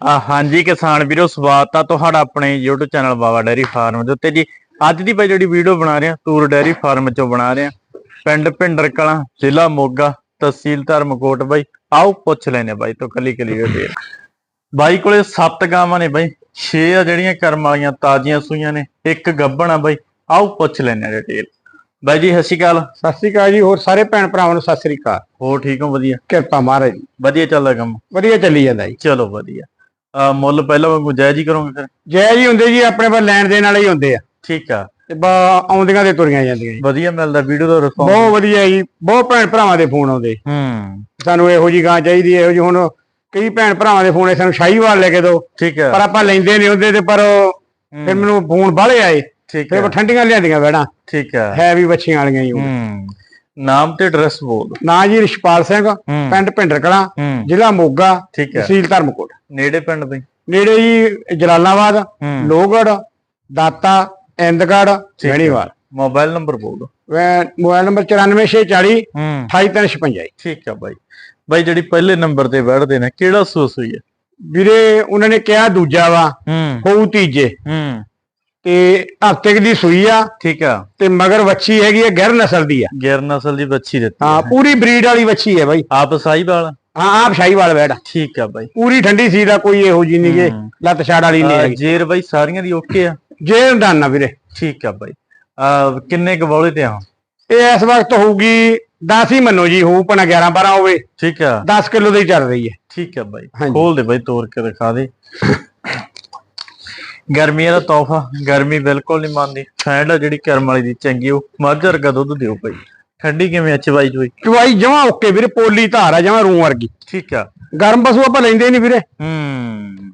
ਆ ਹਾਂਜੀ ਕਿਸਾਨ ਵੀਰੋ ਸਵਾਗਤ ਆ ਤੁਹਾਡਾ ਆਪਣੇ YouTube channel Baba dairy farm ਦੇ ਉੱਤੇ ਜੀ। ਅੱਜ ਦੀ ਬਾਈ ਜਿਹੜੀ ਵੀਡੀਓ ਬਣਾ ਰਹੇ ਆ ਤੂਰ ਡੈਰੀ ਫਾਰਮ ਚੋਂ ਬਣਾ ਰਹੇ ਆ। ਪਿੰਡ ਭਿੰਡਰ ਕਲਾਂ ਜ਼ਿਲ੍ਹਾ ਮੋਗਾ ਤਹਿਸੀਲ ਧਰਮਕੋਟ ਬਾਈ। ਆਓ ਪੁੱਛ ਲੈਨੇ ਬਾਈ ਤੋਂ ਕੱਲੀ ਕੱਲੀ ਡਿਟੇਲ ਬਾਈ ਕੋਲੇ 7 ਗਾਵਾਂ ਨੇ ਬਾਈ। 6 ਆ ਜਿਹੜੀਆਂ ਕਰਮ ਵਾਲੀਆਂ ਤਾਜ਼ੀਆਂ ਸੂਈਆਂ ਨੇ। ਇੱਕ ਗੱਭਣ ਆ ਬਾਈ। ਆਓ ਪੁੱਛ ਲੈਨੇ ਡਿਟੇਲ ਬਾਈ ਜੀ ਸਤਿ ਸ਼੍ਰੀ ਅਕਾਲ। ਸਤਿ ਸ੍ਰੀ ਅਕਾਲ ਜੀ ਹੋਰ ਸਾਰੇ ਭੈਣ ਭਰਾਵਾਂ ਨੂੰ ਸਤਿ ਸ੍ਰੀ ਅਕਾਲ। ਹੋਰ ਠੀਕ ਹੋ? ਵਧੀਆ। ਕਿਰਪਾ ਮਹਾਰਾਜ ਵਧੀਆ ਚੱਲਦਾ ਕੰਮ? ਵਧੀਆ ਚੱਲੀ ਜਾਂਦਾ ਜੀ। ਚਲੋ ਵਧੀਆ। ਆ ਮੁੱਲ ਪਹਿਲਾਂ ਵਾਂਗੂ ਜਾਇਜ਼ ਹੀ ਕਰੋਗੇ ਫਿਰ? ਜੈ ਜੀ ਹੁੰਦੇ ਜੀ ਆਪਣੇ ਕੋਲ ਲੈਣ ਦੇਣ ਵਾਲੇ ਹੀ ਹੁੰਦੇ ਆ। ਠੀਕ ਆ। ਤੇ ਬਾ ਆਉਂਦੀਆਂ ਤੇ ਤੁਰੀਆਂ ਜਾਂਦੀਆਂ ਜੀ। ਵਧੀਆ ਮਿਲਦਾ ਵੀਡੀਓ ਦਾ ਰਿਸਪੌਂਸ ਬਹੁਤ ਵਧੀਆ ਜੀ ਬਹੁਤ ਭੈਣ ਭਰਾਵਾਂ ਦੇ ਫੋਨ ਆਉਂਦੇ। ਹੂੰ। ਸਾਨੂੰ ਇਹੋ ਜੀ ਗਾਂ ਚਾਹੀਦੀ ਹੈ ਇਹੋ ਜੀ ਹੁਣ ਕਈ ਭੈਣ ਭਰਾਵਾਂ ਦੇ ਫੋਨ ਆਏ ਸਾਨੂੰ ਸ਼ਾਹੀਵਾਲ ਲੈ ਕੇ ਦਿਓ ਠੀਕ ਪਰ ਆ ਆਪਾਂ ਲੈਂਦੇ ਨਹੀਂ ਹੁੰਦੇ ਤੇ ਪਰ ਉਹ- ਫਿਰ ਮੈਨੂੰ ਫੋਨ ਬਾਹਲੇ ਆਏ। ਠੀਕ ਫਿਰ ਆ। ਮੈਂ ਠੰਡੀਆਂ ਲਿਆਂਦੀਆਂ ਵੈੜਾਂ ਠੀਕ ਆ। ਹੈ ਵੀ ਬੱਚੀਆਂ ਵਾਲੀਆਂ ਹੀ ਉਹ। ਹੂੰ। ਨਾਮ ਤੇ ਐਡਰੈਸ ਬੋਲ ਨਾਂ ਜੀ ਰਿਸ਼ਪਾਲ ਸਿੰਘ ਪਿੰਡ ਭਿੰਡਰ ਕਲਾਂ ਜ਼ਿਲ੍ਹਾ ਮੋਗਾ ਤਹਿਸੀਲ ਧਰਮਕੋਟ। ਨੇੜੇ ਪਿੰਡ ਬਈ ਨੇੜੇ ਜੀ ਜਲਾਲਾਬਾਦ ਹੂੰ। ਲੋਹਗੜ੍ਹ ਦਾਤਾ ਇੰਦਗੜ੍ਹ ਹੈ। ਮੈਣੀਵਾਲ ਮੋਬਾਈਲ ਨੰਬਰ ਬੋਲ ਮੋਬਾਈਲ ਨੰਬਰ 94640 ਹੂੰ। 28356 ਠੀਕ ਆ ਬਾਈ। ਬਾਈ ਜਿਹੜੀ ਪਹਿਲੇ ਨੰਬਰ ਤੇ ਬੈਠਦੇ ਨੇ ਕਿਹੜਾ ਸੂਸ ਹੋਈ ਹੈ? ਵੀਰੇ ਉਹਨਾਂ ਨੇ ਕਿਹਾ ਦੂਜਾ ਵਾ ਹੋਊ ਤੀਜੇ। ਹੂੰ ਤੇ ਹਫ਼ਤੇ ਦੀ ਸੂਈ ਆ ਠੀਕ ਆ। ਤੇ ਮਗਰ ਵੱਛੀ ਹੈਗੀ ਹੈ ਗੈਰ ਨਸਲ ਦੀ ਆ। ਗੈਰ ਨਸਲ ਦੀ ਬੱਚੀ ਦਿੱਤੀ ਹਾਂ ਪੂਰੀ ਬਰੀਡ ਵਾਲੀ ਵੱਛੀ ਹੈ ਬਾਈ। ਆਪ ਸਾਈਵਾਲ ਹਾਂ ਆਪ ਸ਼ਾਹੀਵਾਲ ਬੈੜ ਠੀਕ ਆ ਬਾਈ। ਪੂਰੀ ਠੰਡੀ ਸੀ ਦਾ ਕੋਈ ਇਹੋ ਜੀ ਨਹੀਂ ਗੇ। ਲੱਤ ਛਾੜ ਵਾਲੀ ਨਹੀਂ ਆ, ਹੈਗੀ। ਜੇਰ ਬਾਈ ਸਾਰੀਆਂ ਦੀ ਓਕੇ ਆ? ਜੇ ਦਾਨਾ ਵੀਰੇ। ਠੀਕ ਆ ਬਾਈ। ਆ ਕਿੰਨੇ ਕ ਬੌਲੇ ਤੇ ਆ? ਇਹ ਇਸ ਵਕਤ ਹੋਊਗੀ 10 ਹੀ ਮੰਨੋ ਜੀ ਹੋਊ ਪਣਾ 11 12 ਹੋਵੇ। ਠੀਕ ਆ। 10 ਕਿਲੋ ਦੀ ਚੱਲ ਰਹੀ ਹੈ। ਠੀਕ ਹੈ ਬਾਈ। ਹਾਂਜੀ। ਖੋਲ ਦੇ ਬਾਈ ਤੋੜ ਕੇ ਦਿਖਾ ਦੇ। ਗਰਮੀਆਂ ਦਾ ਤੋਹਫਾ ਗਰਮੀ ਬਿਲਕੁਲ ਨਹੀਂ ਮੰਨਦੀ। ਫੈਂਡ ਆ ਜਿਹੜੀ ਕਰਮ ਵਾਲੀ ਦੀ ਚੰਗੀ ਉਹ। ਮੱਝ ਵਰਗਾ ਦੁੱਧ ਦਿਓ ਬਾਈ ਠੰਡੀ ਕਿਵੇਂ ਅੱਛ ਬਾਈ ਜੋਈ ਚਵਾਈ ਜਮਾ ਓਕੇ ਵੀਰੇ ਪੋਲੀ ਧਾਰ ਆ ਜਮਾ ਰੂ ਵਰਗੀ। ਠੀਕ ਆ। ਗਰਮ ਪਸ਼ੂ ਆਪਾਂ ਲੈਂਦੇ ਨਹੀਂ ਵੀਰੇ। ਹੂੰ।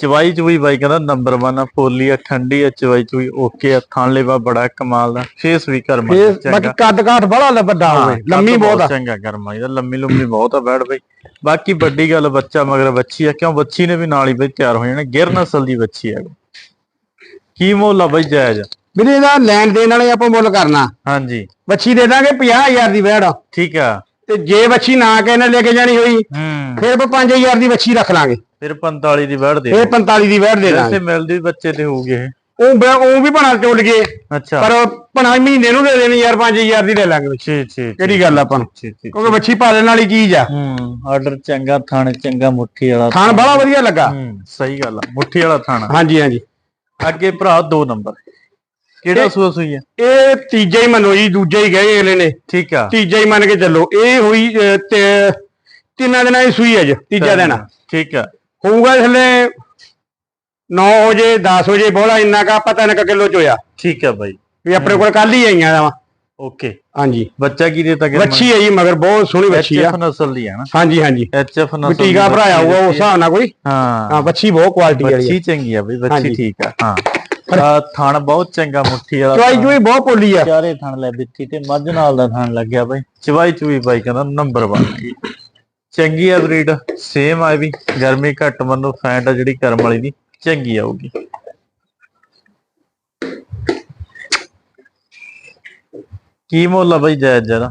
ਚਵਾਈ ਚੁਈ ਬਾਈ ਕਹਿੰਦਾ ਨੰਬਰ 1 ਆ ਫੋਲੀ ਆ ਠੰਡੀ ਆ ਚਵਾਈ ਚੁਈ ਓਕੇ ਆ ਥਣ ਲੈਵਾ ਬੜਾ ਕਮਾਲ ਦਾ। ਫੇਸ ਵੀ ਕਰਮ ਫੇਰ ਬਾਕੀ ਚੰਗਾ। ਕੱਦ ਕਾਠ ਬੜਾ ਵੱਡਾ ਹੋਵੇ ਲੰਮੀ ਬਹੁਤ ਆ। ਚੰਗਾ ਕਰਮ ਵਾਲੀ ਦਾ ਲੰਮੀ ਲੰਮੀ ਬਹੁਤ ਆ ਬੈਠ ਬਈ। ਬਾਕੀ ਵੱਡੀ ਗੱਲ ਬੱਚਾ ਮਗਰ ਬੱਚੀ ਆ ਕਿਉਂ ਬੱਚੀ ਨੇ ਵੀ ਨਾਲ ਹੀ ਬਈ ਤਿਆਰ ਹੋ ਜਾਣਾ ਗਿਰ ਨਸਲ ਦੀ ਬੱਚੀ ਆ। ਕੀ ਮੁੱਲ ਆ ਬਈ ਜਾਇਜ਼? ਵੀਰੇ ਇਹਦਾ ਲੈਣ ਦੇਣ ਵਾਲੇ ਆਪਾਂ ਮੁੱਲ ਕਰਨਾ। ਹਾਂਜੀ। ਵੱਛੀ ਦੇ ਦਾਂਗੇ 50000 ਦੀ ਵੈੜ। ਠੀਕ ਆ। ਤੇ ਜੇ ਵੱਛੀ ਨਾ ਕੇ ਨਾ ਲੈ ਕੇ ਜਾਣੀ ਹੋਈ ਫਿਰ ਆਪਾਂ 5000 ਦੀ ਵੱਛੀ ਰੱਖ ਲਾਂਗੇ। ਫਿਰ 45 ਦੀ ਵੜ ਦੇ ਫਿਰ 45 ਦੀ ਵੈੜ ਦੇ ਦਾਂਗੇ ਮਿਲਦੀ ਬੱਚੇ ਤੇ ਹੋਊਗੇ ਇਹ। ਉਹ ਬ- ਉਹ ਵੀ ਬਣਾ ਚੁੱਲ ਗਏ। ਅੱਛਾ। ਪਰ ਬਣਾ ਮਹੀਨੇ ਨੂੰ ਦੇ ਦੇਣੀ ਯਾਰ 5000 ਦੀ ਲੈ ਲਾਂਗੇ ਠੀਕ ਠੀਕ ਕਿਹੜੀ ਗੱਲ ਆਪਾਂ ਨੂੰ? ਕਿਉਂਕਿ ਵੱਛੀ ਪਾਲਣ ਵਾਲੀ ਚੀਜ਼ ਆ। ਹੂੰ ਆਰਡਰ ਚੰਗਾ ਥਾਣ ਚੰਗਾ ਮੁੱਠੀ ਵਾਲਾ ਖਾਣ ਬੜਾ ਵਧੀਆ ਲੱਗਾ। ਹੂੰ ਸਹੀ ਗੱਲ ਆ ਮੁੱਠੀ ਵਾਲਾ ਥਾਣਾ। ਹਾਂਜੀ ਹਾਂਜੀ। ਅੱਗੇ ਭਰਾ ਦੋ ਨੰਬਰ। ਕਿਹੜਾ ਸੂਆ ਸੂਈ ਆ? ਇਹ ਤੀਜਾ ਹੀ ਮੰਨੋ ਜੀ ਦੂਜਾ ਹੀ ਗਏ ਅਗਲੇ ਨੇ। ਠੀਕ ਆ। ਤੀਜਾ ਹੀ ਮੰਨ ਕੇ ਚੱਲੋ। ਇਹ ਹੋਈ ਤੇ ਤਿੰਨਾਂ ਦਿਨਾਂ ਦੀ ਸੂਈ ਹੈ ਜੀ ਤੀਜਾ ਦਿਨ। ਠੀਕ ਆ। ਹੋਊਗਾ ਥੱਲੇ 9 ਵਜੇ 10 ਵਜੇ ਬੋਲਾ ਇੰਨਾ ਕਾ ਪਤਾ ਨਾ ਕਿਲੋ ਚ ਹੋਇਆ ਠੀਕ ਆ ਬਾਈ। ਵੀ ਆਪਣੇ ਕੋਲ ਕੱਲ ਹੀ ਆਈਆਂ ਵਾ। ਓਕੇ ਹਾਂਜੀ। ਬੱਚਾ ਕੀ ਦੇਤਾ ਕਿ ਵੱਛੀ ਹੈ ਜੀ ਮਗਰ ਬਹੁਤ ਸੋਹਣੀ ਵੱਛੀ ਆ। ਐਚਐਫ ਨਸਲ ਦੀ ਆ ਨਾ। ਹਾਂਜੀ ਹਾਂਜੀ। ਐਚਐਫ ਨਸਲ ਦੀ ਟੀਕਾ ਭਰਾਇਆ ਹੋਊਗਾ ਉਸ ਦਿੱਤੀ। ਹਿਸਾਬ ਨਾਲ ਕੋਈ? ਹਾਂ। ਹਾਂ ਵੱਛੀ ਬਹੁਤ ਕੁਆਲਿਟੀ ਵਾਲੀ ਹੈ ਚੰਗੀ ਆ ਬਈ ਹਾਂਜੀ। ਠੀਕ ਆ। ਹਾਂ। ਥਣ ਬਹੁਤ ਚੰਗਾ ਮੁੱਠੀ ਵਾਲਾ ਚਵਾਈ। ਚੂਈ ਬਹੁਤ ਪੋਲੀ ਆ। ਚਾਰੇ ਥਣ ਲੈ ਬਿੱਤੀ ਤੇ ਮੱਝ ਨਾਲ ਦਾ ਥਣ ਲੱਗਿਆ ਬਾਈ। ਚਵਾਈ ਚੂਈ ਬਾਈ ਕਹਿੰਦਾ ਨੰਬਰ 1 ਚੰਗੀ ਆ ਬਰੀਡ ਸੇਮ ਆ ਵੀ। ਗਰਮੀ ਘੱਟ ਮੰਨੋ ਫੈਂਟ ਆ ਜਿਹੜੀ ਕਰਮ ਵਾਲੀ ਦੀ ਚੰਗੀ ਆਊਗੀ। ਕੀ ਮੁੱਲ ਆ ਬਾਈ ਜਾਇਜ਼ ਜਰਾ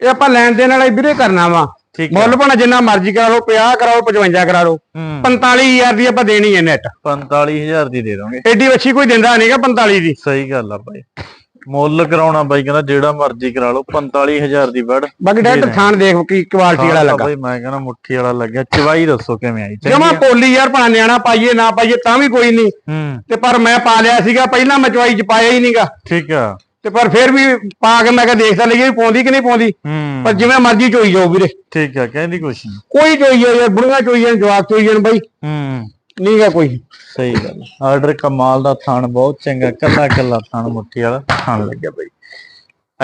ਇਹ ਆਪਾਂ ਲੈਣ ਦੇਣ ਵਾਲਾ ਹੀ ਵੀਰੇ ਕਰਨਾ ਵਾ। ਠੀਕ ਮੁੱਲ ਭਾਵੇਂ ਜਿੰਨਾ ਮਰਜ਼ੀ ਕਰਾ ਲਓ 50 ਕਰਾਓ 55 ਕਰਾ ਲਓ। ਹੂੰ। 45000 ਦੀ ਆਪਾਂ ਦੇਣੀ ਹੈ ਨੈਟ 45000 ਦੀ ਦੇ ਦੋਗੇ। ਐਡੀ ਵੱਛੀ ਕੋਈ ਦਿੰਦਾ ਨਹੀਂਗਾ 45 ਦੀ। ਸਹੀ ਗੱਲ ਆ ਬਾਈ। ਮੁੱਲ ਕਰਾਉਣਾ ਬਾਈ ਕਹਿੰਦਾ ਜਿਹੜਾ ਮਰਜ਼ੀ ਕਰਾ ਲਓ 45000 ਦੀ ਬੜ ਬਾਕੀ ਡਾਇਰੈਕਟ ਥਾਣ ਦੇਖ ਕੀ ਕੁਆਲਿਟੀ ਵਾਲਾ ਲੱਗਾ। ਬਾਈ ਮੈਂ ਕਹਿੰਦਾ ਮੁੱਠੀ ਵਾਲਾ ਲੱਗਿਆ। ਚਵਾਈ ਦੱਸੋ ਕਿਵੇਂ ਆਈ? ਜਮਾ? ਪੋਲੀ ਯਾਰ ਭਾਂ ਨਿਆਣਾ ਪਾਈਏ ਨਾ ਪਾਈਏ ਤਾਂ ਵੀ ਕੋਈ ਨਹੀਂ ਤੇ ਪਰ ਮੈਂ ਪਾ ਲਿਆ ਸੀਗਾ ਪਹਿਲਾਂ ਮੈਂ ਚਵਾਈ ਚ ਪਾਇਆ ਹੀ ਨਹੀਂਗਾ ਠੀਕ ਆ। ਤੇ ਪਰ ਫਿਰ ਵੀ ਪਾ ਕੇ ਮੈਂ ਕਿਹਾ ਦੇਖਦਾ ਲਈਏ ਪਾਉਂਦੀ ਕਿ ਨਹੀਂ ਪਾਉਂਦੀ। ਹੂੰ। ਪਰ ਜਿਵੇਂ ਮਰਜ਼ੀ ਚੋਈ ਜਾਓ ਵੀਰੇ। ਠੀਕ ਆ ਕਹਿੰਦੀ ਕੁਛ ਨਹੀਂ। ਕੋਈ ਚੋਈ ਜਾਓ ਯਾਰ ਬੁੜੀਆਂ ਚੋਈ ਜਾਣ ਜਵਾਕ ਚੋਈ ਜਾਣ ਬਾਈ। ਹੂੰ। ਨਹੀਂਗਾ ਕੋਈ। ਸਹੀ ਗੱਲ ਆਰਡਰ ਕਮਾਲ ਦਾ ਥਾਣ ਬਹੁਤ ਚੰਗਾ ਕੱਲਾ ਕੱਲਾ ਥਾਣ ਮੁੱਠੀ ਵਾਲਾ ਥਾਣ ਲੱਗਿਆ ਬਾਈ।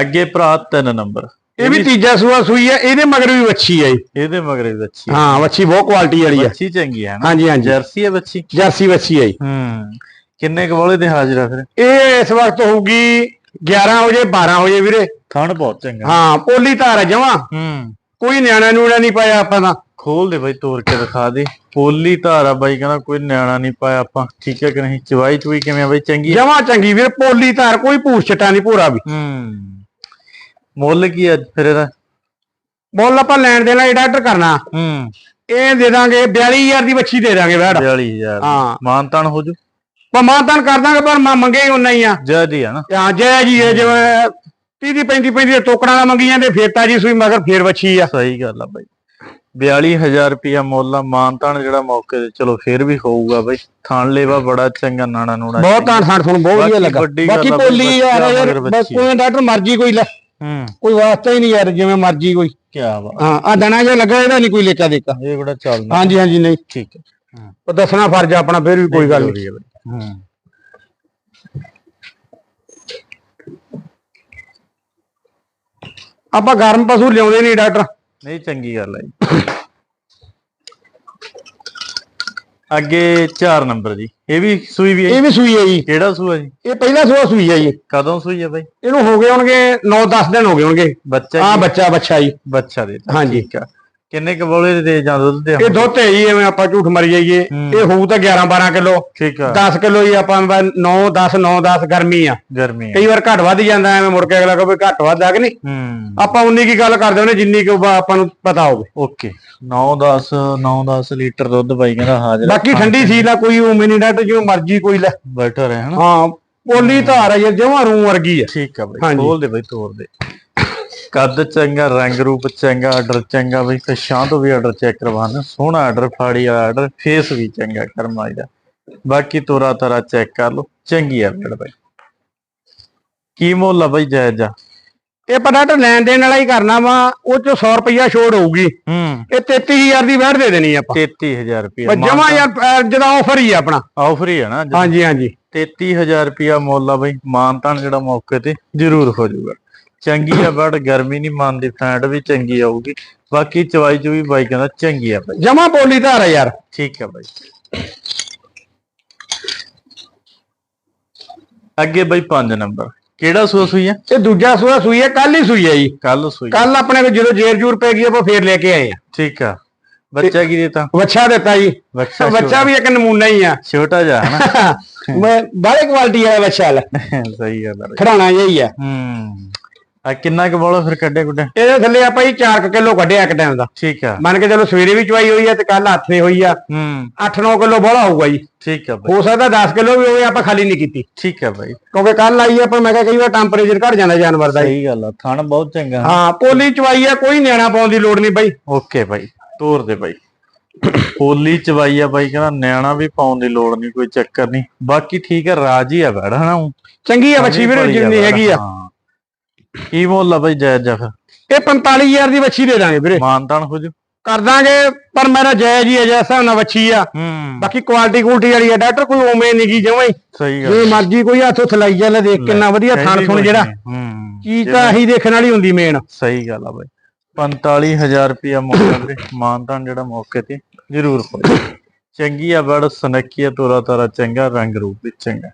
ਅੱਗੇ ਭਰਾ ਤਿੰਨ ਨੰਬਰ। ਇਹ ਵੀ ਤੀਜਾ ਸੂਆ ਸੂਈ ਆ ਇਹਦੇ ਮਗਰ ਵੀ ਵੱਛੀ ਜੀ ਇਹਦੇ ਮਗਰ ਵੀ ਆ। ਹਾਂ ਵੱਛੀ ਬਹੁਤ ਕੁਆਲਿਟੀ ਵਾਲੀ ਆ। ਬੱਚੀ ਚੰਗੀ ਹੈ ਨਾ? ਹਾਂਜੀ ਹਾਂਜੀ। ਜਰਸੀ ਹੈ ਬੱਚੀ ਜਰਸੀ ਵੱਛੀ ਜੀ ਹੂੰ। ਕਿੰਨੇ ਕੁ ਬੋਲੇ ਤੇ ਹਾਜ਼ਰ ਆ ਫਿਰ? ਇਹ ਇਸ ਵਕਤ ਹੋਊਗੀ 11 ਵਜੇ 12 ਵਜੇ ਵੀਰੇ। ਥਾਣ ਬਹੁਤ ਚੰਗਾ। ਹਾਂ ਪੋਲੀ ਧਾਰ ਹੈ ਜਮਾ। ਹੂੰ। ਕੋਈ ਨਿਆਣਾ ਨੂਣਾ ਨਹੀਂ ਪਾਇਆ ਆਪਾਂ ਤਾਂ ਖੋਲ ਦੇ ਬਾਈ ਤੋੜ ਕੇ ਦਿਖਾ ਦੇ। ਪੋਲੀ ਧਾਰਾ ਬਾਈ ਕਹਿੰਦਾ ਕੋਈ ਨਿਆਣਾ ਨਹੀਂ ਪਾਇਆ ਆਪਾਂ। ਠੀਕ ਹੈ ਕਿ ਨਹੀਂ? ਚਵਾਈ ਚੁਈ ਕਿਵੇਂ ਆ ਬਾਈ? ਚੰਗੀ? ਜਮਾ ਚੰਗੀ ਵੀਰੇ ਪੋਲੀ ਧਾਰ ਕੋਈ ਪੂਛ ਛਟਾ ਨਹੀਂ ਪੂਰਾ ਵੀ। ਹੂੰ। ਮੁੱਲ ਕੀ ਆ ਫਿਰ ਇਹਦਾ? ਮੁੱਲ ਆਪਾਂ ਲੈਣ ਦੇਣਾ ਇਹ ਡਾਕਟਰ ਕਰਨਾ। ਹੂੰ। ਇਹ ਦੇ ਦਾਂਗੇ 42000 ਦੀ ਵੱਛੀ ਦੇ ਦਾਂਗੇ ਵੈੜ 42000 ਹਾਂ। ਮਾਨਤਾਨ ਹੋ ਜੂ। ਪਰ ਮਾਨਤਾਨ ਕਰ ਦਾਂਗੇ ਪਰ ਮੈਂ ਮੰਗੇ ਹੀ ਉਨਾ ਹੀ ਆ। ਜੈ ਦੀ ਹੈ ਨਾ। ਹਾਂ ਜੈ ਜੀ ਇਹ ਜਿਵੇਂ 30 ਦੀ 35 35 ਟੋਕਰਾਂ ਨਾਲ ਮੰਗੀ ਜਾਂਦੇ ਫੇਰ ਤਾਂ ਜੀ ਸੂਈ ਮਗਰ ਫੇਰ ਵੱਛੀ ਆ। ਸਹੀ ਗੱਲ ਆ ਬਾਈ। 42000 ਰੁਪਿਆ ਮੁੱਲ ਆ ਮਾਨਤਾਨ ਜਿਹੜਾ ਮੌਕੇ ਤੇ ਚਲੋ ਫੇਰ ਵੀ ਹੋਊਗਾ ਬਾਈ। ਥਾਣ ਲੇਵਾ ਬੜਾ ਚੰਗਾ ਨਾਣਾ ਨੂਣਾ ਬਹੁਤ ਤਾਂ ਸਾਨੂੰ ਤੁਹਾਨੂੰ ਬਹੁਤ ਵਧੀਆ ਬਾਕੀ ਲੱਗਾ। ਵੱਡੀ ਗੱਲ ਬਾਕੀ ਆ ਭੋਲੀ ਯਾਰ ਬੱਚਾ ਯਾਰ ਮਗਰ ਬਸ ਬੱਚੀ। ਕੋਈ ਡਾਕਟਰ ਮਰਜ਼ੀ ਕੋਈ ਲੈ। ਹੂੰ। ਕੋਈ ਵਾਸਤਾ ਹੀ ਨਹੀਂ ਯਾਰ ਜਿਵੇਂ ਮਰਜ਼ੀ ਕੋਈ। ਕੀ ਬਾਤ। ਹਾਂ ਆ ਦਣਾ ਜਿਹਾ ਲੱਗਾ ਇਹਦਾ ਨਹੀਂ ਕੋਈ ਲੇਖਾ ਦੇਖਾ ਇਹ ਬੜਾ ਚੱਲਦਾ। ਹਾਂਜੀ ਹਾਂਜੀ ਨਹੀਂ। ਠੀਕ ਹੈ। ਉਹ ਦੱਸਣਾ ਫਰਜ਼ ਆ ਆਪਣਾ ਫੇਰ ਵੀ ਕੋਈ ਗੱਲ ਨਹੀਂ। ਜ਼ਰੂਰੀ ਹੈ ਬਾਈ। ਹੂੰ। ਆਪਾਂ ਗਰਮ ਪਸ਼ੂ ਲਿਆਉਂਦੇ ਨਹੀਂ ਡਾਕਟਰ। ਨਹੀਂ ਚੰਗੀ ਗੱਲ ਹੈ ਜੀ। ਅੱਗੇ 4 ਨੰਬਰ ਜੀ। ਇਹ ਵੀ ਸੂਈ ਵੀ ਹੈ ਇਹ ਵੀ ਸੂਈ ਹੈ ਜੀ। ਕਿਹੜਾ ਸੂਆ ਜੀ? ਇਹ ਪਹਿਲਾ ਸੂਆ ਸੂਈ ਹੈ ਜੀ। ਕਦੋਂ ਸੂਈ ਹੈ ਬਾਈ? ਇਹਨੂੰ ਹੋ ਗਏ ਹੋਣਗੇ 9-10 ਦਿਨ ਹੋ ਗਏ ਹੋਣਗੇ। ਬੱਚਾ ਆ ਕੀ- ਬੱਚਾ ਬੱਚਾ ਜੀ। ਬੱਚਾ ਦੇ ਹਾਂਜੀ। ਠੀਕ ਆ। ਕਿੰਨੇ ਕ ਬੋਲੇ ਦੇ ਜਾਂ ਦੁੱਧ ਦੇ ਇਹ ਦੁੱਧ ਹੈ ਜੀ ਐਵੇਂ ਆਪਾਂ ਝੂਠ ਮਰ ਜਾਈਏ। ਇਹ ਹੋਊ ਤਾਂ 11-12 ਕਿਲੋ। ਠੀਕ ਆ। 10 ਕਿਲੋ ਹੀ ਆਪਾਂ 9 10 9 10 ਗਰਮੀ ਆ। ਗਰਮੀ ਆ। ਕਈ ਵਾਰ ਘੱਟ ਵੱਧ ਜਾਂਦਾ ਐਵੇਂ ਮੁੜ ਕੇ ਅਗਲਾ ਕਹੇ ਘੱਟ ਵੱਧ ਆ ਕਿ ਨਹੀਂ? ਆਪਾਂ ਉਨੀ ਕੀ ਗੱਲ ਕਰਦੇ ਹੁੰਦੇ ਜਿੰਨੀ ਕੁ ਆਪਾਂ ਨੂੰ ਪਤਾ ਹੋਵੇ। ਓਕੇ। 9 10 9 10 ਲੀਟਰ ਦੁੱਧ ਬਾਈ ਕਹਿੰਦਾ ਹਾਜ਼ਰ। ਬਾਕੀ ਠੰਡੀ ਸੀਲ ਆ ਕੋਈ ਉਮੀ ਨਹੀਂ ਡਾਕਟਰ ਜਿਵੇਂ ਮਰਜ਼ੀ ਕੋਈ ਲੈ। ਬੈਠਾ ਰਹੇ ਹਨਾ? ਹਾਂ ਪੋਲੀ ਧਾਰ ਆ ਯਾਰ ਜਮਾਂ ਰੂ ਵਰਗੀ ਆ। ਠੀਕ ਆ ਬਾਈ। ਖੋਲ ਦੇ ਬਾਈ ਤੋੜ ਦੇ। ਕੱਦ ਚੰਗਾ ਰੰਗ ਰੂਪ ਚੰਗਾ ਆਰਡਰ ਚੰਗਾ ਬਾਈ ਤੇ ਸ਼ਾਂ ਤੋਂ ਵੀ ਆਰਡਰ ਚੈੱਕ ਕਰਵਾਣਾ ਸੋਹਣਾ ਆਰਡਰ ਫਾੜੀ ਆਰਡਰ ਫੇਸ ਵੀ ਚੰਗਾ ਕਰਮਾਈ ਦਾ। ਬਾਕੀ ਤੋਰਾ ਤਰਾ ਚੈੱਕ ਕਰ ਲਓ ਚੰਗੀ ਆ ਬੜ ਬਾਈ। ਕੀ ਮੁੱਲ ਆ ਬਾਈ ਜਾਇਜ਼ ਆ? ਇਹ ਡਾਕਟਰ ਲੈਣ ਦੇਣ ਵਾਲਾ ਹੀ ਕਰਨਾ ਵਾ ਉਹ ਚ 100 ਰੁਪਇਆ ਛੋੜ ਹੋਊਗੀ। ਹੂੰ। ਇਹ 33000 ਦੀ ਵੈਟ ਦੇ ਦੇਣੀ ਆਪਾਂ। 33000 ਰੁਪਏ ਜਮਾ ਯਾਰ ਜਿਹਦਾ ਆਫਰ ਹੀ ਆ ਆਪਣਾ। ਆਫਰ ਹੀ ਹੈ ਨਾ ਹਾਂਜੀ ਹਾਂਜੀ। 33000 ਰੁਪਿਆ ਮੁੱਲ ਆ ਬਈ ਮਾਨਤਾਨ ਜਿਹੜਾ ਮੌਕੇ ਤੇ ਜ਼ਰੂਰ ਹੋ ਜਾਊਗਾ। ਚੰਗੀ ਆ ਬੜ ਗਰਮੀ ਨਹੀਂ ਮੰਨਦੀ ਫੈਂਟ ਵੀ ਚੰਗੀ ਆਊਗੀ। ਬਾਕੀ ਚਵਾਈ ਚ ਵੀ ਬਾਈ ਕਹਿੰਦਾ ਚੰਗੀ ਆ ਬਾਈ। ਜਮਾ ਪੋਲੀ ਧਾਰ ਆ ਯਾਰ। ਠੀਕ ਆ ਬਾਈ। ਅੱਗੇ ਬਾਈ 5 ਨੰਬਰ। ਕਿਹੜਾ ਸੂਆ ਸੂਈ ਆ? ਇਹ ਦੂਜਾ ਸੂਆ ਸੂਈ ਹੈ ਕੱਲ ਹੀ ਸੂਈ ਹੈ ਜੀ। ਕੱਲ ਸੂਈ ਆ। ਕੱਲ ਆਪਣੇ ਕੋਲ ਜਦੋਂ ਜੇਰ ਜੂਰ ਪੈ ਗਈ ਆਪਾਂ ਫੇਰ ਲੈ ਕੇ ਆਏ ਆ। ਠੀਕ ਆ। ਬੱਚਾ ਕੀ ਦੇਤਾ? ਵੱਛਾ ਦਿੱਤਾ ਜੀ। ਬੱਚਾ ਬੱਚਾ ਵੀ ਇੱਕ ਨਮੂਨਾ ਹੀ ਆ। ਛੋਟਾ ਜਿਹਾ ਹਨਾ? ਮੈਂ ਬਾਹਲੇ ਕੁਆਲਿਟੀ ਵਾਲਾ ਬੱਚਾ ਲੈ। ਸਹੀ ਗੱਲ ਆ ਬਾਈ। ਖੜਾਣਾ ਜਿਹਾ ਹੀ ਆ। ਹੂੰ। ਆ ਕਿੰਨਾ ਕੁ ਬੋਲੋ ਫਿਰ ਕੱਢੇ ਕੁੱਡੇ ਇਹਦੇ ਥੱਲੇ ਆਪਾਂ ਜੀ 4 ਕਿਲੋ ਕੱਢਿਆ ਇੱਕ ਟਾਈਮ ਦਾ। ਠੀਕ ਆ। ਮੰਨ ਕੇ ਚਲੋ ਸਵੇਰੇ ਵੀ ਚਵਾਈ ਹੋਈ ਆ ਤੇ ਕੱਲ ਹੱਥੇ ਹੋਈ ਆ। ਹੂੰ। 8-9 ਕਿਲੋ ਬੋਲਾ ਹੋਊਗਾ ਜੀ। ਠੀਕ ਆ ਬਾਈ। ਹੋ ਸਕਦਾ 10 ਕਿਲੋ ਵੀ ਹੋਵੇ ਆਪਾਂ ਖਾਲੀ ਨਹੀਂ ਕੀਤੀ। ਠੀਕ ਆ ਬਾਈ। ਕਿਉਂਕਿ ਕੱਲ ਆਈ ਆ ਪਰ ਮੈਂ ਕਿਹਾ ਕਈ ਵਾਰ ਟੈਂਪਰੇਚਰ ਘਟ ਜਾਂਦਾ ਜਾਨਵਰ ਦਾ। ਸਹੀ ਗੱਲ ਆ ਥਣ ਬਹੁਤ ਚੰਗਾ। ਹਾਂ ਪੋਲੀ ਚਵਾਈ ਆ ਕੋਈ ਨਿਆਣਾ ਪਾਉਣ ਦੀ ਲੋੜ ਨਹੀਂ ਬਾਈ। ਓਕੇ ਬਾਈ ਤੋਰ ਦੇ ਬਾਈ। ਪੋਲੀ ਚਵਾਈ ਆ ਬਾਈ ਕਹਿੰਦਾ ਨਿਆਣਾ ਵੀ ਪਾਉਣ ਦੀ ਲੋੜ ਨਹੀਂ ਕੋਈ ਚੱਕਰ ਨਹੀਂ। ਬਾਕੀ ਠੀਕ ਹੈ ਰਾਜੀ ਆ ਬੈੜ ਹਨਾ। ਚੰਗੀ ਆ ਬੱਚੀ ਵੀਰੇ ਜਿੰਨੀ ਹੈਗੀ ਆ। ਹਾਂ। ਕੀ ਮੁੱਲ ਆ ਬਾਈ ਜਾਇਜ਼ ਜਾ ਫਿਰ? ਇਹ 45000 ਦੀ ਬੱਚੀ ਦੇ ਦਾਂਗੇ ਵੀਰੇ। ਮਾਨਤਾਨ ਹੋ ਜੂ ਕਰ ਦਾਂਗੇ ਪਰ ਮੇਰਾ ਜਾਇਜ਼ ਹੀ ਹੈ ਜਿਸ ਨਾਲ ਬੱਚੀ ਆ। ਹੂੰ। ਬਾਕੀ ਕੁਆਲਿਟੀ ਕੁਆਲਿਟੀ ਵਾਲੀ ਆ ਡਾਕਟਰ ਕੋਈ ਉਵੇਂ ਨਹੀਂ ਗੀ ਹੀ। ਸਹੀ ਗੱਲ। ਜੇ ਮਰਜ਼ੀ ਕੋਈ ਹੱਥ ਉੱਥੇ ਲਾਈ ਚੱਲੇ ਦੇਖ ਕਿੰਨਾ ਵਧੀਆ ਥਣ ਥੁਣ ਜਿਹੜਾ। ਨੀ। ਹੂੰ। ਚੀਜ਼ ਤਾਂ ਇਹੀ ਦੇਖਣ ਵਾਲੀ ਹੁੰਦੀ ਮੇਨ ਸਹੀ ਗੱਲ ਆ ਬਾਈ। 45000 ਰੁਪਿਆ ਮੁੱਲ ਵੀਰੇ। ਮਾਨਤਾਨ ਜਿਹੜਾ ਮੌਕੇ ਤੇ ਜ਼ਰੂਰ ਪਾਓ ਚੰਗੀ ਆ ਬੜ ਸਨੱਕੀ ਆ ਤੋਰਾ ਤਾਰਾ ਚੰਗਾ ਰੰਗ ਰੂਪ ਵੀ ਚੰਗਾ।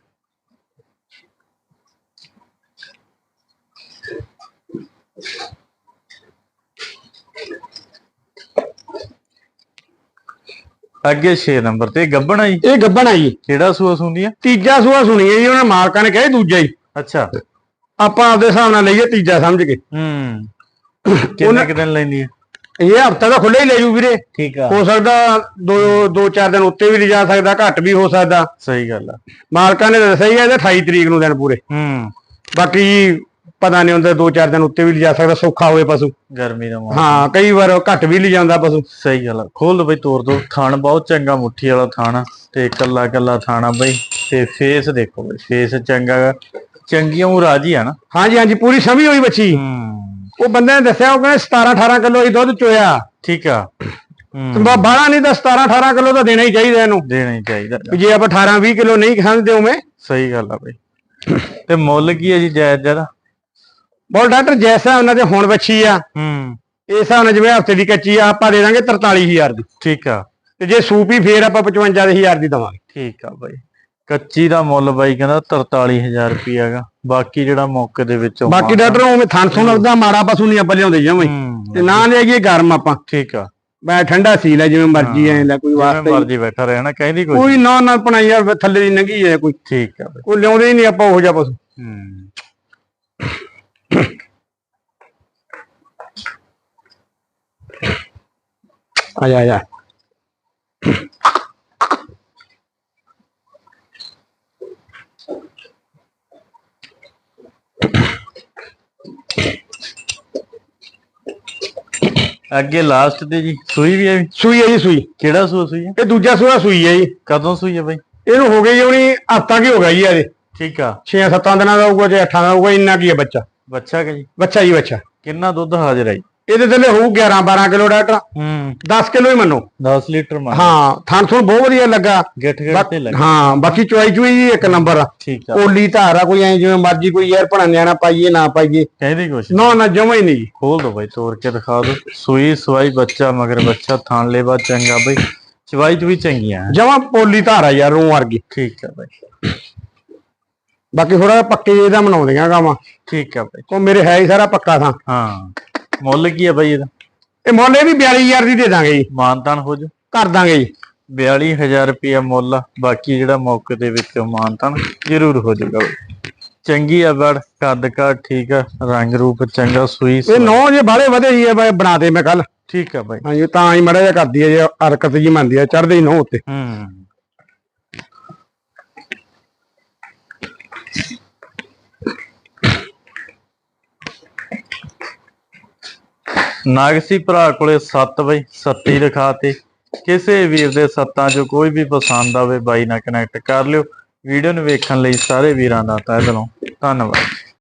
ਅੱਗੇ 6 ਨੰਬਰ ਤੇ ਗੱਬਣ ਜੀ? ਇਹ ਗੱਬਣ ਆ ਜੀ। ਕਿਹੜਾ ਸੂਆ ਸੁੰਦੀ ਆ? ਤੀਜਾ ਸੂਆ ਸੁਣੀਏ ਜੀ ਉਹਨਾਂ ਮਾਲਕਾਂ ਨੇ ਕਹੇ ਦੂਜਾ ਹੀ। ਅੱਛਾ। ਆਪਾਂ ਆਪਦੇ ਹਿਸਾਬ ਨਾਲ ਲਈਏ ਤੀਜਾ ਸਮਝ ਕੇ। ਹੂੰ। ਕਿੰਨੇ ਕੁ ਦਿਨ ਲੈਂਦੀ ਆ? ਇਹ ਹਫਤਾ ਤਾਂ ਖੁੱਲੇ ਹੀ ਲੈ ਜੂ ਵੀਰੇ। ਠੀਕ ਆ। ਹੋ ਸਕਦਾ ਦੋ ਦੋ ਚਾਰ ਦਿਨ ਉੱਤੇ ਵੀ ਲਿਜਾ ਸਕਦਾ ਘੱਟ ਵੀ ਹੋ ਸਕਦਾ। ਸਹੀ ਗੱਲ ਆ। ਮਾਲਕਾਂ ਨੇ ਦੱਸਿਆ ਹੀ ਆ ਇਹਦੇ 28 ਤਰੀਕ ਨੂੰ ਦਿਨ ਪੂਰੇ। ਹੂੰ। ਬਾਕੀ ਪਤਾ ਨਹੀਂ ਹੁੰਦਾ ਦੋ ਚਾਰ ਦਿਨ ਉੱਤੇ ਵੀ ਲਿਜਾ ਸਕਦਾ ਸੌਖਾ ਹੋਵੇ ਪਸ਼ੂ। ਗਰਮੀ ਦਾ ਮੌਸਮ। ਹਾਂ ਕਈ ਵਾਰ ਘੱਟ ਵੀ ਲਿਜਾਂਦਾ ਪਸ਼ੂ। ਸਹੀ ਗੱਲ ਖੋਲ ਦੋ ਬਈ ਤੋੜ ਦੋ। ਥਣ ਬਹੁਤ ਚੰਗਾ ਮੁੱਠੀ ਵਾਲਾ ਥਣ ਤੇ ਕੱਲਾ ਕੱਲਾ ਥਾਣਾ ਬਈ। ਤੇ ਫੇਸ ਦੇਖੋ ਬਈ ਫੇਸ ਚੰਗਾ ਗਾ। ਚੰਗੀਆਂ ਉਹ ਰਾਜੀ ਆ ਨਾ। ਹਾਂਜੀ ਹਾਂਜੀ ਪੂਰੀ ਸਮਝ ਹੋਈ ਬੱਚੀ। ਉਹ ਬੰਦੇ ਨੇ ਦੱਸਿਆ ਉਹ ਕਹਿੰਦੇ 17 18 ਕਿਲੋ ਹੀ ਦੁੱਧ ਚੋਇਆ। ਠੀਕ ਆ। ਹੂੰ। ਬਾਹਲਾ ਨਹੀਂ ਤਾਂ 17 18 ਕਿਲੋ ਤਾਂ ਦੇਣਾ ਹੀ ਚਾਹੀਦਾ ਇਹਨੂੰ। ਦੇਣਾ ਹੀ ਚਾਹੀਦਾ। ਜੇ ਆਪਾਂ 18 20 ਕਿਲੋ ਨਹੀਂ ਖਾਂਦੇ ਉਵੇਂ। ਸਹੀ ਗੱਲ ਆ ਬਈ। ਤੇ ਮੁੱਲ ਕੀ ਹੈ ਜੀ ਜਾਇਜ਼ ਜਰਾ ਬੋਲ ਡਾਕਟਰ ਜੈਸਾ ਉਹਨਾਂ ਦੇ ਹੁਣ ਬੱਚੀ ਆ ਹੂੰ। ਇਸ ਹਿਸਾਬ ਨਾਲ ਜਿਵੇਂ ਹਫ਼ਤੇ ਦੀ ਕੱਚੀ ਆ ਆਪਾਂ ਦੇ ਦਾਂਗੇ 43000 ਦੀ। ਠੀਕ ਆ। ਤੇ ਜੇ ਸੂਪੀ ਫੇਰ ਆਪਾਂ 55000 ਦੀ ਦਵਾਂਗੇ। ਠੀਕ ਆ ਬਾਈ। ਕੱਚੀ ਦਾ ਮੁੱਲ ਬਾਈ ਕਹਿੰਦਾ 43000 ਰੁਪਿਆ ਹੈਗਾ। ਬਾਕੀ ਜਿਹੜਾ ਮੌਕੇ ਦੇ ਵਿੱਚੋਂ ਬਾਕੀ ਡਾਕਟਰ ਉਵੇਂ ਥਣ ਸੁਣ ਲੱਗਦਾ ਮਾੜਾ ਪਸ਼ੂ ਨਹੀਂ ਆਪਾਂ ਲਿਆਉਂਦੇ ਜਮਾਂ ਹੀ। ਹੂੰ ਤੇ ਨਾ ਲੈ ਗਏ ਗਰਮ ਆਪਾਂ। ਠੀਕ ਆ। ਮੈਂ ਠੰਡਾ ਸੀ ਲੈ ਜਿਵੇਂ ਮਰਜ਼ੀ ਐ ਲੈ ਕੋਈ ਵਾਸਤਾ। ਹੀ ਮਰਜ਼ੀ ਬੈਠਾ ਰਹਿਣਾ ਕਹਿੰਦੀ ਕੋਈ ਕੋਈ ਨਾ। ਨਾ ਪਣਾ ਯਾਰ ਥੱਲੇ ਦੀ ਨੰਗੀ ਐ ਕੋਈ। ਠੀਕ ਆ ਕੋਈ ਲਿਆਉਂਦੇ ਹੀ ਨਹੀਂ ਆਪਾਂ ਉਹੋ ਜਿਹਾ ਪਸ਼ੂ। ਹੂੰ। ਆ ਜਾ ਆ ਅੱਗੇ ਲਾਸਟ ਤੇ ਜੀ ਸੂਈ ਵੀ ਹੈ ਜੀ। ਸੂਈ ਹੈ ਜੀ ਸੂਈ। ਕਿਹੜਾ ਸੂਆ ਸੂਈ ਹੈ? ਇਹ ਦੂਜਾ ਸੂਆ ਸੂਈ ਹੈ ਜੀ। ਕਦੋਂ ਸੂਈ ਹੈ ਬਾਈ? ਇਹਨੂੰ ਹੋ ਗਈ ਹੁਣੀ ਹਫਤਾ ਕੀ ਹੋ ਗਿਆ ਜੀ ਅਜੇ ਠੀਕ ਆ। 6-7 ਦਿਨਾਂ ਦਾ ਹੋਊਗਾ ਜੇ 8 ਦਾ ਹੋਊਗਾ ਇੰਨਾ ਕੀ ਹੈ ਬੱਚਾ? ਬੱਚਾ ਕਿ ਜੀ? ਬੱਚਾ ਜੀ ਬੱਚਾ। ਕਿੰਨਾ ਦੁੱਧ ਹਾਜ਼ਰ ਹੈ ਜੀ? ਇਹਦੇ ਥੱਲੇ ਹੋਊ 11-12 ਕਿਲੋ ਡਾਕਟਰ। ਹੂੰ। 10 ਕਿਲੋ ਹੀ ਮੰਨੋ। 10 ਲੀਟਰ ਮਾਰ ਹਾਂ ਥਣ ਥਣ ਬਹੁਤ ਵਧੀਆ ਲੱਗਾ। ਗਿੱਠ ਗਿੱਠ ਤੇ ਲੱਗ। ਹਾਂ ਬਾਕੀ ਚੁਆਈ ਚੁਈ ਜੀ ਇੱਕ ਨੰਬਰ। ਆ ਠੀਕ ਆ। ਕੋਲੀ ਧਾਰ ਆ ਕੋਈ ਐ ਜਿਵੇਂ ਮਰਜ਼ੀ ਕੋਈ ਯਾਰ ਭਣਾ ਨਿਆਣਾ ਪਾਈਏ ਨਾ ਪਾਈਏ। ਕਹਿੰਦੀ ਕੁਛ ਨਾ। ਨਾ ਜਮਾ ਹੀ ਨਹੀਂ। ਖੋਲ ਦੋ ਬਾਈ ਤੋੜ ਕੇ ਦਿਖਾ ਦੋ। ਸੂਈ ਸਵਾਈ ਬੱਚਾ ਮਗਰ ਬੱਚਾ ਥਾਣ ਲੇਵਾ ਚੰਗਾ ਬਾਈ। ਚਵਾਈ ਚ ਵੀ ਚੰਗੀਆਂ। ਜਮਾ ਪੋਲੀ ਧਾਰ ਆ ਯਾਰ ਰੂੰ ਵਰਗੀ। ਠੀਕ ਆ ਬਾਈ। ਬਾਕੀ ਥੋੜਾ ਪੱਕੇ ਜਿਹੇ ਦਾ ਬਣਾਉਂਦੀਆਂ ਗਾਵਾਂ। ਠੀਕ ਆ ਬਾਈ। ਉਹ ਮੇਰੇ ਹੈ ਹੀ ਸਾਰਾ ਪੱਕਾ ਥਾਂ। ਹਾਂ। ਮੁੱਲ ਕੀ ਆ ਬਾਈ ਇਹਦਾ? ਇਹ ਮੁੱਲ ਇਹ ਵੀ 42000 ਦੀ ਦੇ ਦਾਂਗੇ ਜੀ। ਮਾਨਤਾਨ ਹੋ ਜਾ। ਕਰ ਦਾਂਗੇ ਜੀ। 42000 ਰੁਪਇਆ ਮੁੱਲ ਆ ਬਾਕੀ ਜਿਹੜਾ ਮੌਕੇ ਦੇ ਵਿੱਚ ਮਾਨਤਾਨ ਜ਼ਰੂਰ ਹੋ ਜਾਊਗਾ ਬਾਈ। ਚੰਗੀ ਆ ਬੜ ਕੱਦ ਕਾ ਠੀਕ ਆ ਰੰਗ ਰੂਪ ਚੰਗਾ ਸੂਈ ਇਹ। ਨੌ ਜੇ ਬਾਲੇ ਵਧੇ ਜੀ ਬਣਾ ਦੇ ਮੈਂ ਕੱਲ ਠੀਕ ਆ ਬਾਈ। ਹਾਂਜੀ ਤਾਂ ਹੀ ਮੜਾ ਜਿਹਾ ਕਰਦੀ ਹੈ ਜੇ ਹਰਕਤ ਜੀ ਮੰਨਦੀ ਹੈ ਚੜਦੇ ਹੀ ਨੌ ਉੱਤੇ। ਹੂੰ। ਨਾਗਸੀ ਭਰਾ ਕੋਲੇ 7 ਬਈ, ਸੱਤੀ ਦਿਖਾ ਤੇ ਕਿਸੇ ਵੀਰ ਦੇ ਸੱਤਾਂ ਚੋਂ ਕੋਈ ਵੀ ਪਸੰਦ ਆਵੇ ਬਾਈ ਨਾਲ ਕਨੈਕਟ ਕਰ ਲਿਓ। ਵੀਡੀਓ ਨੂੰ ਵੇਖਣ ਲਈ ਸਾਰੇ ਵੀਰਾਂ ਦਾ ਤਹਿ ਦਿਲੋਂ ਧੰਨਵਾਦ।